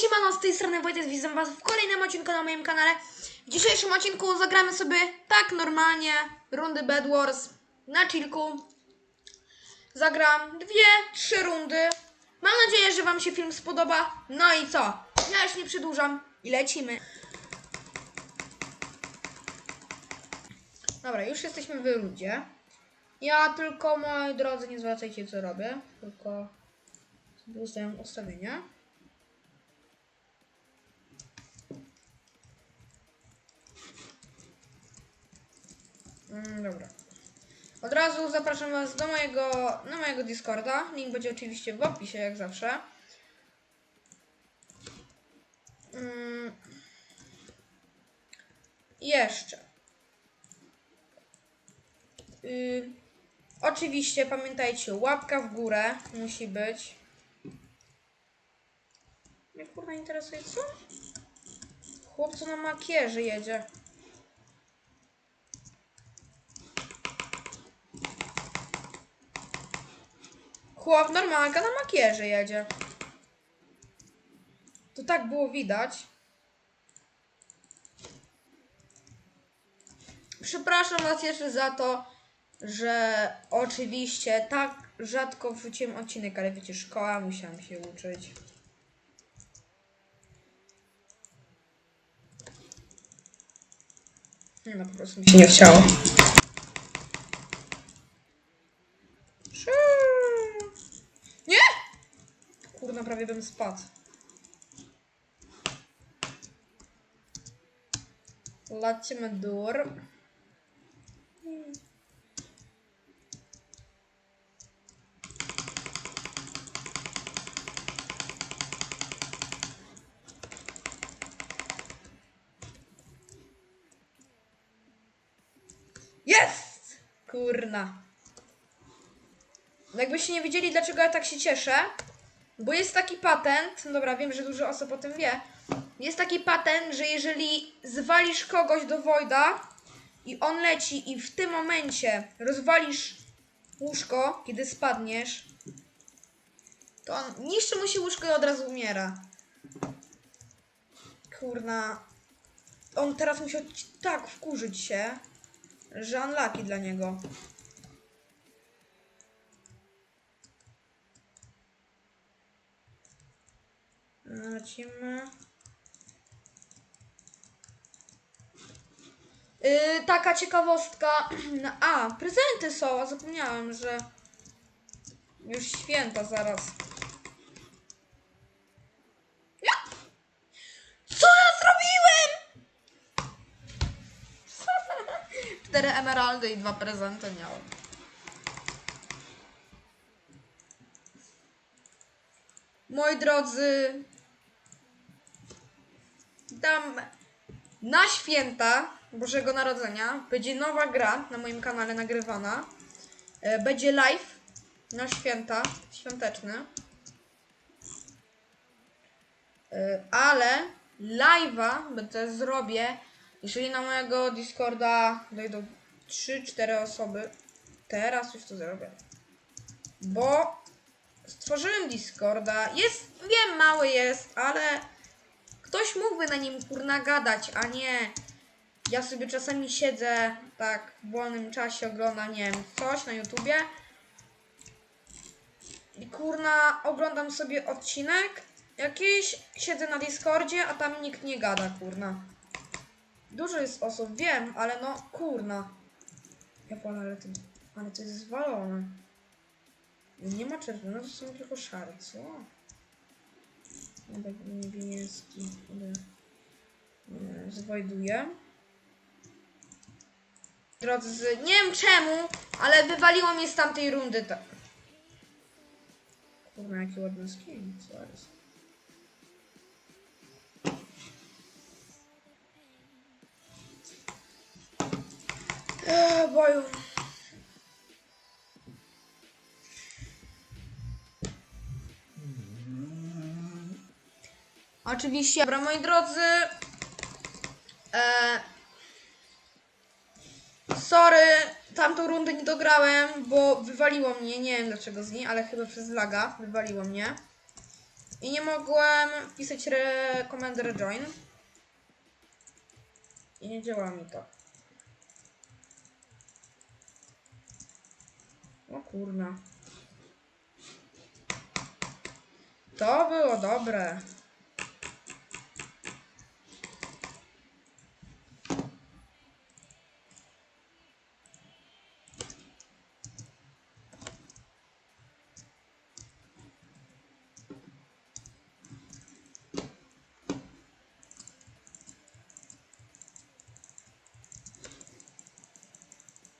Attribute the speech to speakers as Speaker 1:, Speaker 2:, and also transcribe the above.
Speaker 1: siemano, z tej strony Wojtek, witam was w kolejnym odcinku na moim kanale. W dzisiejszym odcinku zagramy sobie tak normalnie rundy Bed Wars na chillku. Zagram dwie, trzy rundy. Mam nadzieję, że wam się film spodoba. No i co? Ja już nie przedłużam i lecimy. Dobra, już jesteśmy w rundzie. Ja tylko, moi drodzy, nie zwracajcie co robię, tylko ustawiam ustawienia. Mm, dobra. Od razu zapraszam Was do mojego, na mojego Discorda. Link będzie oczywiście w opisie, jak zawsze. Mm. Jeszcze. Y, oczywiście pamiętajcie, łapka w górę musi być. Mnie kurwa interesuje co? Chłopcu na makierze jedzie. Chłop normalka na makierze jedzie. To tak było widać. Przepraszam Was jeszcze za to, że oczywiście tak rzadko wrzuciłem odcinek, ale wiecie, szkoła, musiałam się uczyć. Nie no, po prostu mi się nie chciało. Szyii. Nie! Kurna, prawie bym spadł. Lecimy dur. Jest! Kurna. Jakbyście nie wiedzieli, dlaczego ja tak się cieszę, bo jest taki patent, no dobra, wiem, że dużo osób o tym wie, jest taki patent, że jeżeli zwalisz kogoś do Wojda i on leci i w tym momencie rozwalisz łóżko, kiedy spadniesz, to on niszczy mu się łóżko i od razu umiera. Kurna. On teraz musiał tak wkurzyć się, że unlucky dla niego. Lecimy. Yy, taka ciekawostka. A, prezenty są, a zapomniałem, że już święta zaraz. Co ja zrobiłem? Cztery emeraldy i dwa prezenty miałem. Moi drodzy, dam na święta Bożego Narodzenia będzie nowa gra na moim kanale nagrywana. E, Będzie live na święta, świąteczny. E, Ale live'a będę zrobię, jeżeli na mojego Discorda dojdą 3-4 osoby. Teraz już to zrobię. Bo stworzyłem Discorda. Jest, wiem, mały jest, ale ktoś mógłby na nim kurna gadać, a nie ja sobie czasami siedzę tak w wolnym czasie oglądam, nie wiem, coś na YouTubie i kurna oglądam sobie odcinek jakiś, siedzę na Discordzie, a tam nikt nie gada, kurna. Dużo jest osób, wiem, ale no kurna. Ja powiem, ale to, ale to jest zwalone. Nie ma czerwonego, to są tylko szare, co? Niebieski. Nie, Zwojduję. Drodzy, nie wiem czemu, ale wywaliło mnie z tamtej rundy to. Kurwa, jaki ładny skin? Eee, boju. Oczywiście, dobra moi drodzy. E, sorry, tamtą rundę nie dograłem, bo wywaliło mnie, nie wiem dlaczego z niej, ale chyba przez laga wywaliło mnie. I nie mogłem pisać re komendy rejoin. I nie działa mi to. O kurna. To było dobre.